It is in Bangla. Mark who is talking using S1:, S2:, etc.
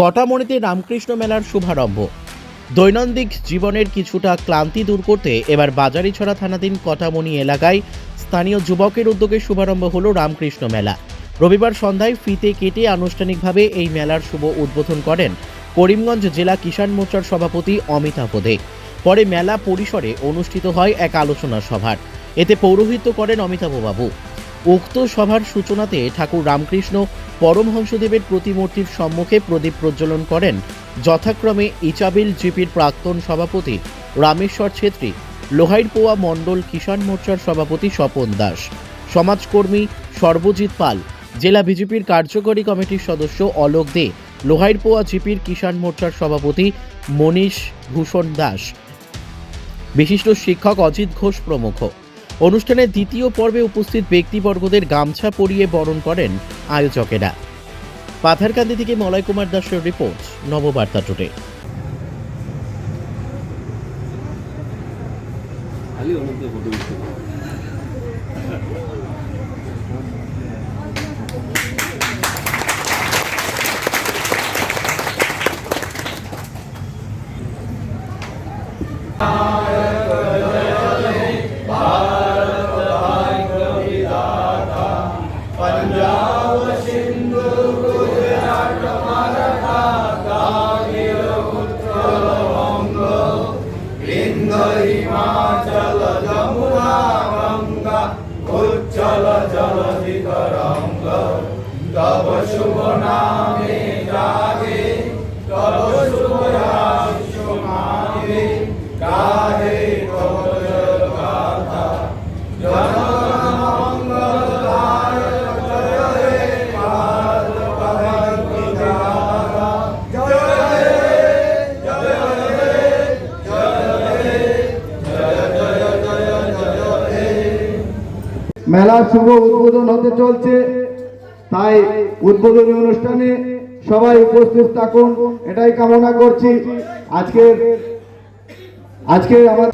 S1: কটামণিতে রামকৃষ্ণ মেলার শুভারম্ভ। দৈনন্দিন জীবনের কিছুটা ক্লান্তি দূর করতে এবার বাজারিছড়া থানাধীন কটামণি এলাকায় স্থানীয় যুবকের উদ্যোগে শুভারম্ভ হল রামকৃষ্ণ মেলা। রবিবার সন্ধ্যায় ফিতে কেটে আনুষ্ঠানিকভাবে এই মেলার শুভ উদ্বোধন করেন করিমগঞ্জ জেলা কিষাণ মোর্চার সভাপতি অমিতাভ দে। পরে মেলা পরিসরে অনুষ্ঠিত হয় এক আলোচনা সভার। এতে পৌরোহিত্য করেন অমিতাভ বাবু। উক্ত সভার সূচনাতে ঠাকুর রামকৃষ্ণ পরমহংসদেবের প্রতিমূর্তির সম্মুখে প্রদীপ প্রজ্বলন করেন। যথাক্রমে ইচাবিল জিপির প্রাক্তন সভাপতি রামেশ্বর ছেত্রী, লোহাইরপোয়া মণ্ডল কিষাণ মোর্চার সভাপতি স্বপন দাস, সমাজকর্মী সর্বজিৎ পাল, জেলা বিজেপির কার্যকরী কমিটির সদস্য অলোক দে, লোহাইরপোয়া জিপির কিষাণ মোর্চার সভাপতি মনীষ ভূষণ দাস। বিশিষ্ট শিক্ষক অজিত ঘোষ প্রমুখ। অনুষ্ঠানের দ্বিতীয় পর্বে উপস্থিত ব্যক্তিবর্গদের গামছা পরিয়ে বরণ করেন আয়োজকেরা। পাথারকান্দি থেকে মলয় কুমার দাসের রিপোর্ট, নববার্তা টুডে।
S2: মেলার শুভ উদ্বোধন হতে চলছে। তাই উদ্বোধনী অনুষ্ঠানে সবাই উপস্থিত থাকুন। এটাই কামনা করছি। আজকে আজকে আমার